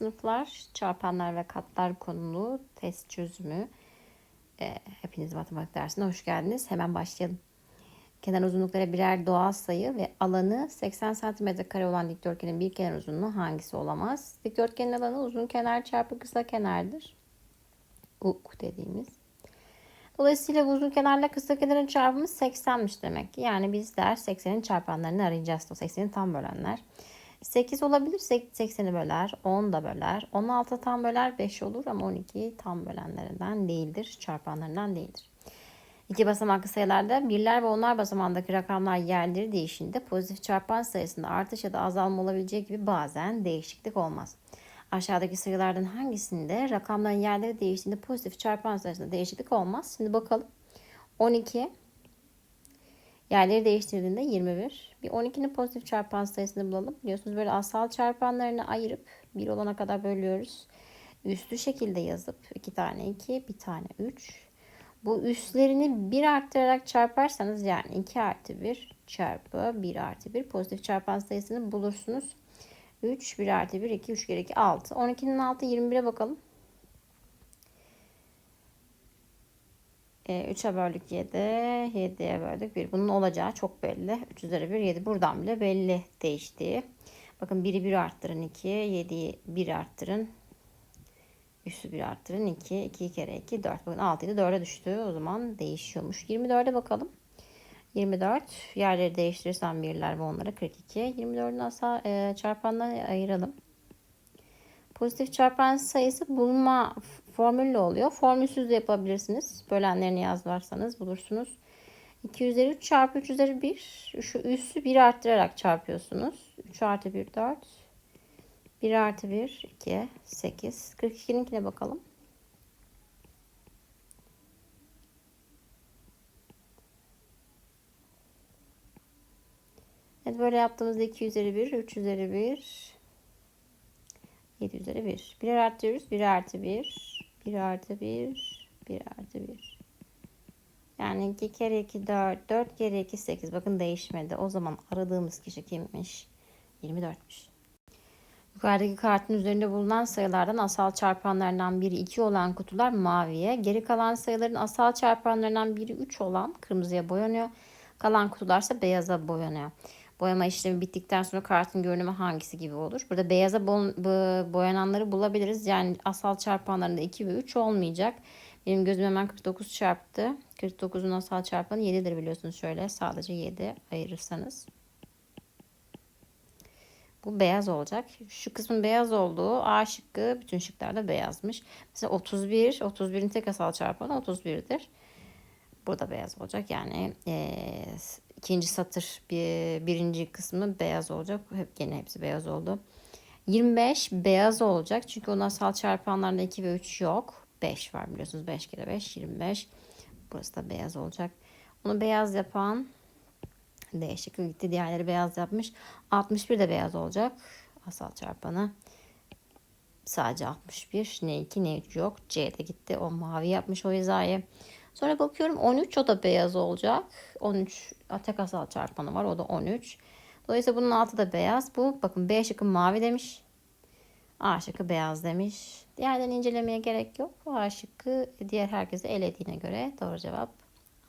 8. sınıflar çarpanlar ve katlar konulu test çözümü. Ee, hepiniz matematik dersine hoş geldiniz. Hemen başlayalım. Kenar uzunlukları birer doğal sayı ve alanı 80 cm kare olan dikdörtgenin bir kenar uzunluğu hangisi olamaz? Dikdörtgenin alanı uzun kenar çarpı kısa kenardır. UK dediğimiz. Dolayısıyla uzun kenarla kısa kenarın çarpımı 80'miş demek ki. Yani bizler 80'in çarpanlarını arayacağız. O 80'i tam bölenler. 8 olabilir. 80'i böler. 10 da böler. 16 tam böler. 5 olur ama 12 tam bölenlerinden değildir. Çarpanlarından değildir. İki basamaklı sayılarda birler ve onlar basamağındaki rakamlar yerleri değiştiğinde pozitif çarpan sayısında artış ya da azalma olabileceği gibi bazen değişiklik olmaz. Aşağıdaki sayılardan hangisinde rakamların yerleri değiştiğinde pozitif çarpan sayısında değişiklik olmaz? Şimdi bakalım. 12 yerleri değiştirdiğinde 21. Bir 12'nin pozitif çarpan sayısını bulalım. Biliyorsunuz böyle asal çarpanlarını ayırıp 1 olana kadar bölüyoruz. Üstü şekilde yazıp 2 tane 2, bir tane 3. Bu üstlerini 1 arttırarak çarparsanız yani 2 artı 1 çarpı 1 artı 1 pozitif çarpan sayısını bulursunuz. 3, 1 artı 1, 2, 3 kere 2, 6. 12'nin 6, 21'e bakalım. 3'e böldük 7, 7'ye böldük 1. Bunun olacağı çok belli. 3 üzeri 1, 7. Buradan bile belli değiştiği. Bakın 1'i 1 arttırın 2, 7'yi 1 arttırın. Üstü 1 arttırın 2, 2 kere 2, 4. Bakın 6 idi 4'e düştü. O zaman değişiyormuş. 24'e bakalım. 24 yerleri değiştirirsem birler ve onlara 42. 24'ün asal e, çarpanlarına ayıralım. Pozitif çarpan sayısı bulma formülle oluyor. Formülsüz de yapabilirsiniz. Bölenlerini yazarsanız bulursunuz. 2 üzeri 3 çarpı 3 üzeri 1. Şu üssü 1 arttırarak çarpıyorsunuz. 3 artı 1 4. 1 artı 1 2 8. 42'ninkine bakalım. Evet böyle yaptığımızda 2 üzeri 1, 3 üzeri 1, 7 üzeri 1. 1'er arttırıyoruz. 1 artı 1, 1 artı 1, 1 artı 1. Yani 2 kere 2 4, 4 kere 2 8. Bakın değişmedi. O zaman aradığımız kişi kimmiş? 24'müş. Yukarıdaki kartın üzerinde bulunan sayılardan asal çarpanlarından biri 2 olan kutular maviye, geri kalan sayıların asal çarpanlarından biri 3 olan kırmızıya boyanıyor. Kalan kutularsa beyaza boyanıyor. Boyama işlemi bittikten sonra kartın görünümü hangisi gibi olur? Burada beyaza boyananları bulabiliriz. Yani asal çarpanlarında 2 ve 3 olmayacak. Benim gözüm hemen 49 çarptı. 49'un asal çarpanı 7'dir biliyorsunuz şöyle. Sadece 7 ayırırsanız. Bu beyaz olacak. Şu kısmın beyaz olduğu A şıkkı bütün şıklarda beyazmış. Mesela 31, 31'in tek asal çarpanı 31'dir. Burada beyaz olacak. Yani ikinci satır bir, birinci kısmı beyaz olacak. Hep gene hepsi beyaz oldu. 25 beyaz olacak. Çünkü onun asal çarpanlarında 2 ve 3 yok. 5 var biliyorsunuz. 5 kere 5 25. Burası da beyaz olacak. Onu beyaz yapan değişik gitti. Diğerleri beyaz yapmış. 61 de beyaz olacak. Asal çarpanı. Sadece 61. Ne 2 ne 3 yok. C de gitti. O mavi yapmış o hizayı. Sonra bakıyorum 13 o da beyaz olacak. 13 tek asal çarpanı var o da 13. Dolayısıyla bunun altı da beyaz. Bu bakın B şıkkı mavi demiş. A şıkkı beyaz demiş. Diğerlerini incelemeye gerek yok. A şıkkı diğer herkese elediğine göre doğru cevap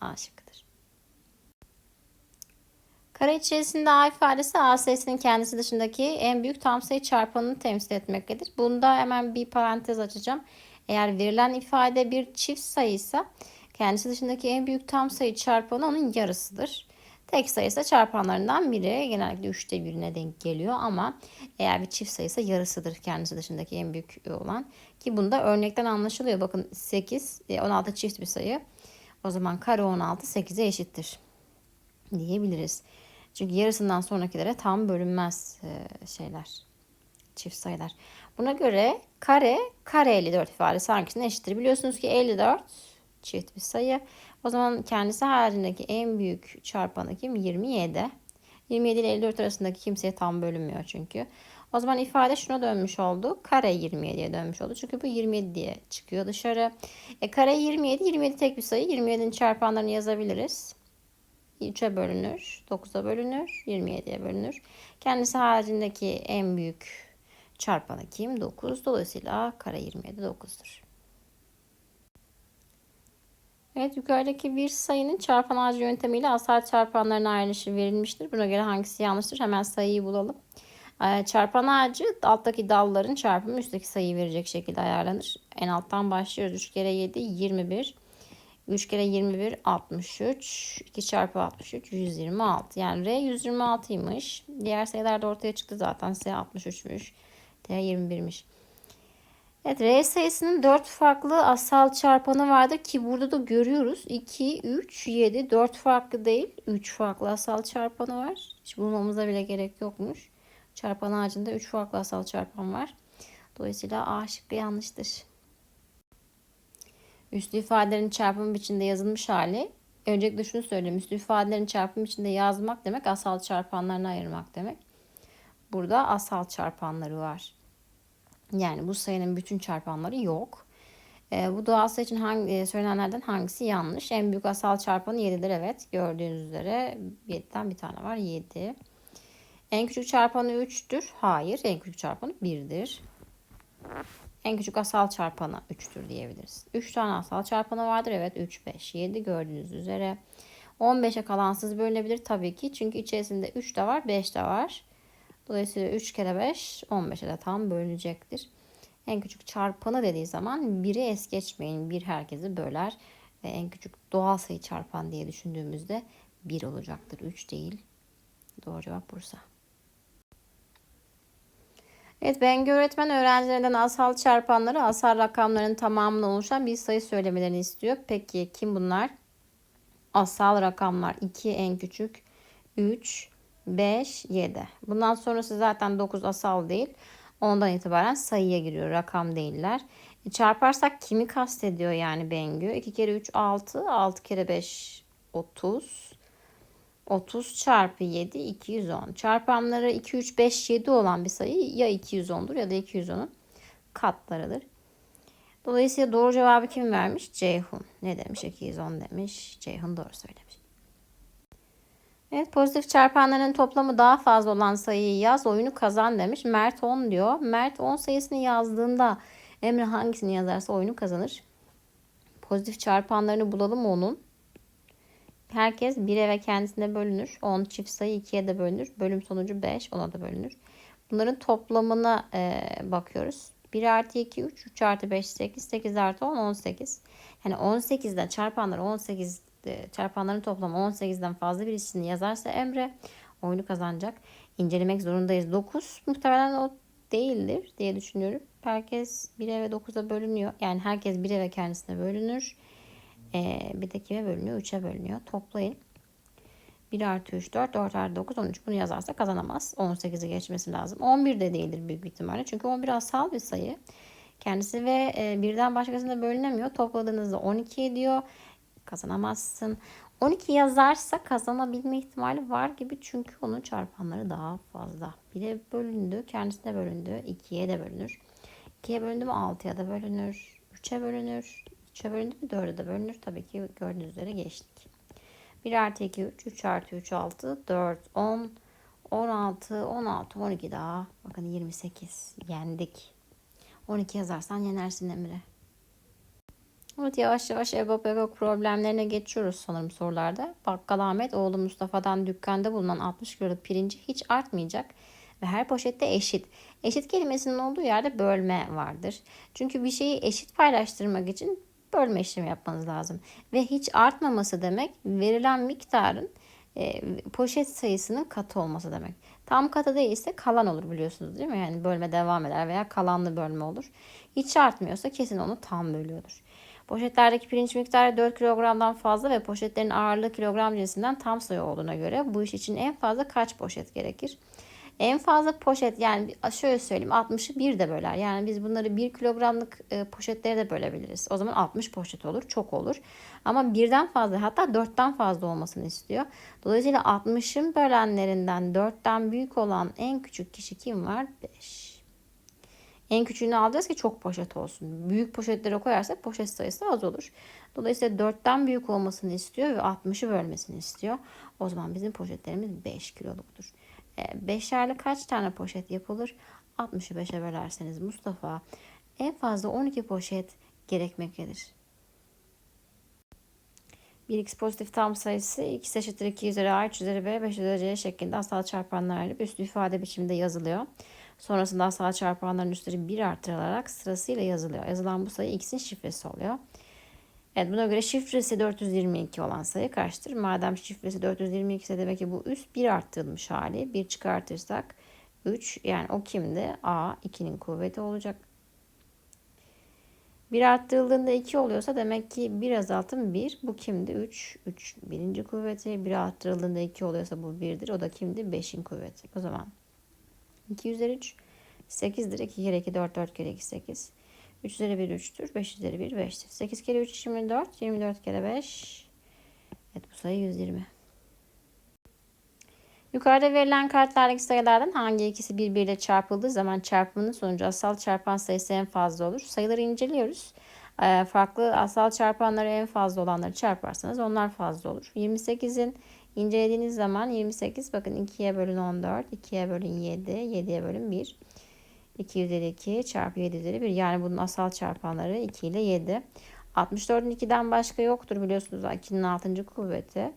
A şıkkıdır. Kare içerisinde A ifadesi A sayısının kendisi dışındaki en büyük tam sayı çarpanını temsil etmektedir. Bunda hemen bir parantez açacağım. Eğer verilen ifade bir çift sayıysa Kendisi dışındaki en büyük tam sayı çarpanı onun yarısıdır. Tek sayısı çarpanlarından biri genellikle üçte birine denk geliyor ama eğer bir çift sayısı yarısıdır kendisi dışındaki en büyük olan. Ki bunda örnekten anlaşılıyor. Bakın 8, 16 e, çift bir sayı. O zaman kare 16 8'e eşittir diyebiliriz. Çünkü yarısından sonrakilere tam bölünmez e, şeyler. Çift sayılar. Buna göre kare kare 54 ifadesi hangisine eşittir? Biliyorsunuz ki 54 çift bir sayı. O zaman kendisi haricindeki en büyük çarpanı kim? 27. 27 ile 54 arasındaki kimseye tam bölünmüyor çünkü. O zaman ifade şuna dönmüş oldu. Kare 27'ye dönmüş oldu. Çünkü bu 27 diye çıkıyor dışarı. E, kare 27. 27 tek bir sayı. 27'nin çarpanlarını yazabiliriz. 3'e bölünür. 9'a bölünür. 27'ye bölünür. Kendisi haricindeki en büyük Çarpanı kim? 9. Dolayısıyla kare 27 9'dur. Evet yukarıdaki bir sayının çarpan ağacı yöntemiyle asal çarpanların ayrılışı verilmiştir. Buna göre hangisi yanlıştır? Hemen sayıyı bulalım. Ee, çarpan ağacı alttaki dalların çarpımı üstteki sayıyı verecek şekilde ayarlanır. En alttan başlıyoruz. 3 kere 7 21. 3 kere 21 63. 2 çarpı 63 126. Yani R 126'ymış. Diğer sayılar da ortaya çıktı zaten. S 63'müş. D 21'miş. Evet R sayısının 4 farklı asal çarpanı vardır ki burada da görüyoruz. 2, 3, 7 4 farklı değil. 3 farklı asal çarpanı var. Hiç bulmamıza bile gerek yokmuş. Çarpan ağacında 3 farklı asal çarpan var. Dolayısıyla A şıkkı yanlıştır. Üslü ifadelerin çarpım biçiminde yazılmış hali. Öncelikle şunu söyleyeyim. Üslü ifadelerin çarpım içinde yazmak demek asal çarpanlarını ayırmak demek. Burada asal çarpanları var. Yani bu sayının bütün çarpanları yok. E, bu doğal sayı için hangi, e, söylenenlerden hangisi yanlış? En büyük asal çarpanı 7'dir evet. Gördüğünüz üzere 7'den bir tane var 7. En küçük çarpanı 3'tür. Hayır. En küçük çarpanı 1'dir. En küçük asal çarpanı 3'tür diyebiliriz. 3 tane asal çarpanı vardır. Evet 3, 5, 7 gördüğünüz üzere. 15'e kalansız bölünebilir tabii ki. Çünkü içerisinde 3 de var 5 de var. Dolayısıyla 3 kere 5 15'e de tam bölünecektir. En küçük çarpanı dediği zaman 1'i es geçmeyin. 1 herkesi böler. Ve en küçük doğal sayı çarpan diye düşündüğümüzde 1 olacaktır. 3 değil. Doğru cevap Bursa. Evet Bengi öğretmen öğrencilerinden asal çarpanları asal rakamların tamamını oluşan bir sayı söylemelerini istiyor. Peki kim bunlar? Asal rakamlar 2 en küçük, 3, 5, 7. Bundan sonrası zaten 9 asal değil. Ondan itibaren sayıya giriyor. Rakam değiller. E, çarparsak kimi kastediyor yani Bengü? 2 kere 3 6, 6 kere 5 30. 30 çarpı 7 210. Çarpanları 2, 3, 5, 7 olan bir sayı ya 210'dur ya da 210'un katlarıdır. Dolayısıyla doğru cevabı kim vermiş? Ceyhun. Ne demiş? 210 demiş. Ceyhun doğru söylemiş. Evet pozitif çarpanların toplamı daha fazla olan sayıyı yaz oyunu kazan demiş. Mert 10 diyor. Mert 10 sayısını yazdığında Emre hangisini yazarsa oyunu kazanır. Pozitif çarpanlarını bulalım onun. Herkes 1'e ve kendisine bölünür. 10 çift sayı 2'ye de bölünür. Bölüm sonucu 5 ona da bölünür. Bunların toplamına e, bakıyoruz. 1 artı 2 3, 3 artı 5 8, 8 artı 10 18. Yani 18'den çarpanları 18 e, çarpanların toplamı 18'den fazla birisini yazarsa Emre oyunu kazanacak. İncelemek zorundayız. 9 muhtemelen o değildir diye düşünüyorum. Herkes 1'e ve 9'a bölünüyor. Yani herkes 1'e ve kendisine bölünür. Ee, bir de kime bölünüyor? 3'e bölünüyor. Toplayın. 1 artı 3 4, 4 artı 9 13. Bunu yazarsa kazanamaz. 18'i geçmesi lazım. 11 de değildir büyük ihtimalle. Çünkü 11 asal bir sayı. Kendisi ve e, birden başkasına bölünemiyor. Topladığınızda 12 ediyor. Kazanamazsın. 12 yazarsa kazanabilme ihtimali var gibi. Çünkü onun çarpanları daha fazla. 1'e bölündü. Kendisine bölündü. 2'ye de bölünür. 2'ye bölündü mü 6'ya da bölünür. 3'e bölünür. 3'e bölündü mü 4'e de bölünür. Tabii ki gördüğünüz üzere geçtik. 1 artı 2 3, 3 artı 3 6, 4, 10, 16, 16, 12 daha. Bakın 28. Yendik. 12 yazarsan yenersin Emre. Evet yavaş yavaş EBOB problemlerine geçiyoruz sanırım sorularda. Bakkal Ahmet oğlu Mustafa'dan dükkanda bulunan 60 kiloluk pirinci hiç artmayacak ve her poşette eşit. Eşit kelimesinin olduğu yerde bölme vardır. Çünkü bir şeyi eşit paylaştırmak için bölme işlemi yapmanız lazım. Ve hiç artmaması demek verilen miktarın e, poşet sayısının katı olması demek. Tam katı değilse kalan olur biliyorsunuz değil mi? Yani bölme devam eder veya kalanlı bölme olur. Hiç artmıyorsa kesin onu tam bölüyordur. Poşetlerdeki pirinç miktarı 4 kilogramdan fazla ve poşetlerin ağırlığı kilogram cinsinden tam sayı olduğuna göre bu iş için en fazla kaç poşet gerekir? En fazla poşet yani şöyle söyleyeyim 60'ı bir de böler. Yani biz bunları 1 kilogramlık e, poşetlere de bölebiliriz. O zaman 60 poşet olur. Çok olur. Ama birden fazla hatta 4'ten fazla olmasını istiyor. Dolayısıyla 60'ın bölenlerinden 4'ten büyük olan en küçük kişi kim var? 5. En küçüğünü alacağız ki çok poşet olsun. Büyük poşetlere koyarsak poşet sayısı az olur. Dolayısıyla 4'ten büyük olmasını istiyor ve 60'ı bölmesini istiyor. O zaman bizim poşetlerimiz 5 kiloluktur. E, beşerli kaç tane poşet yapılır? 60'ı 5'e bölerseniz Mustafa en fazla 12 poşet gerekmektedir. 1x pozitif tam sayısı x eşittir 2 üzeri a 3 üzeri b 5 üzeri c şeklinde asal çarpanlarla üstü ifade biçiminde yazılıyor. Sonrasında asal çarpanların üstleri 1 artırılarak sırasıyla yazılıyor. Yazılan bu sayı x'in şifresi oluyor. Evet buna göre şifresi 422 olan sayı kaçtır? Madem şifresi 422 ise demek ki bu üst 1 arttırılmış hali. 1 çıkartırsak 3 yani o kimdi? A 2'nin kuvveti olacak. 1 arttırıldığında 2 oluyorsa demek ki 1 azaltım 1. Bu kimdi? 3. 3 birinci kuvveti. 1 arttırıldığında 2 oluyorsa bu 1'dir. O da kimdi? 5'in kuvveti. O zaman 2 üzeri 3 8'dir. 2 kere 2 4 4 kere 2 8. 3 üzeri 1 3'tür. 5 üzeri 1 5'tir. 8 kere 3 24. 24 kere 5. Evet bu sayı 120. Yukarıda verilen kartlardaki sayılardan hangi ikisi birbiriyle çarpıldığı zaman çarpımının sonucu asal çarpan sayısı en fazla olur. Sayıları inceliyoruz. Ee, farklı asal çarpanları en fazla olanları çarparsanız onlar fazla olur. 28'in incelediğiniz zaman 28 bakın 2'ye bölün 14, 2'ye bölün 7, 7'ye bölün 1. 2 üzeri 2 çarpı 7 üzeri 1. Yani bunun asal çarpanları 2 ile 7. 64'ün 2'den başka yoktur biliyorsunuz. 2'nin 6. kuvveti.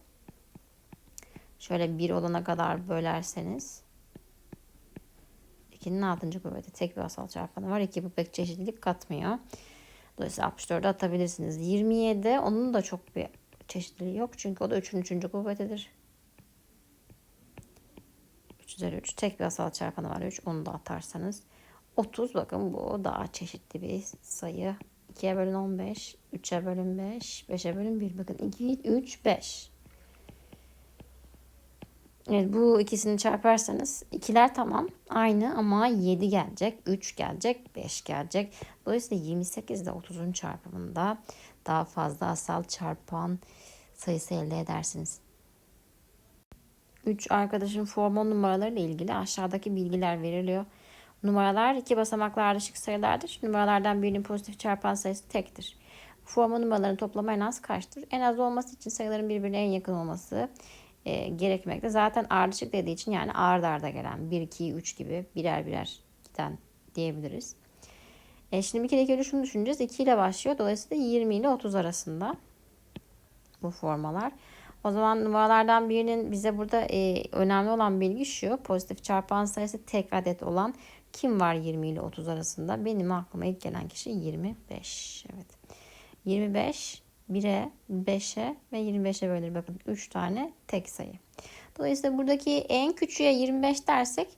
Şöyle 1 olana kadar bölerseniz 2'nin 6. kuvveti tek bir asal çarpanı var. 2 bu pek çeşitlilik katmıyor. Dolayısıyla 64'ü atabilirsiniz. 27 onun da çok bir çeşitliliği yok. Çünkü o da 3'ün 3. kuvvetidir. 3 üzeri 3 tek bir asal çarpanı var. 3 onu da atarsanız 30 bakın bu daha çeşitli bir sayı. 2'ye bölün 15 3'e bölün 5 5'e bölün 1 bakın 2 3 5 Evet, bu ikisini çarparsanız ikiler tamam. Aynı ama 7 gelecek, 3 gelecek, 5 gelecek. Dolayısıyla 28 ile 30'un çarpımında daha fazla asal çarpan sayısı elde edersiniz. 3 arkadaşın formal numaraları ile ilgili aşağıdaki bilgiler veriliyor. Numaralar iki basamaklı ardışık sayılardır. Numaralardan birinin pozitif çarpan sayısı tektir. Forma numaraların toplamı en az kaçtır? En az olması için sayıların birbirine en yakın olması e, gerekmekte. Zaten ardışık dediği için yani ard arda gelen 1, 2, 3 gibi birer birer giden diyebiliriz. E, şimdi bir kere şunu düşüneceğiz. 2 ile başlıyor. Dolayısıyla 20 ile 30 arasında bu formalar. O zaman numaralardan birinin bize burada e, önemli olan bilgi şu. Pozitif çarpan sayısı tek adet olan kim var 20 ile 30 arasında? Benim aklıma ilk gelen kişi 25. Evet. 25 1'e, 5'e ve 25'e bölünür. Bakın 3 tane tek sayı. Dolayısıyla buradaki en küçüğe 25 dersek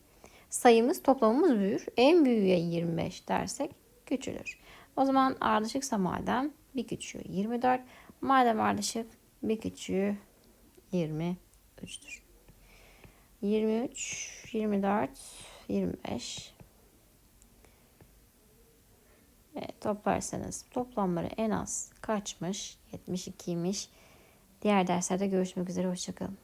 sayımız toplamımız büyür. En büyüğe 25 dersek küçülür. O zaman ardışıksa madem bir küçüğü 24. Madem ardışık bir küçüğü 23'tür. 23, 24, 25. Evet, toplarsanız toplamları en az kaçmış? 72'ymiş. Diğer derslerde görüşmek üzere. Hoşçakalın.